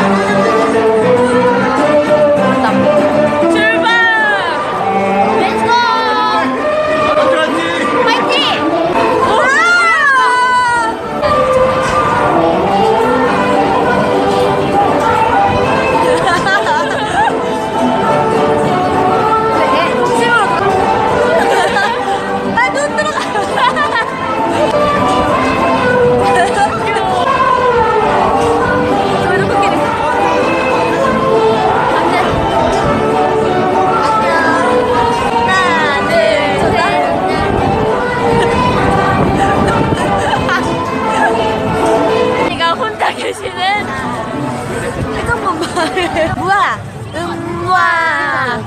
Bye. 우와, 음와.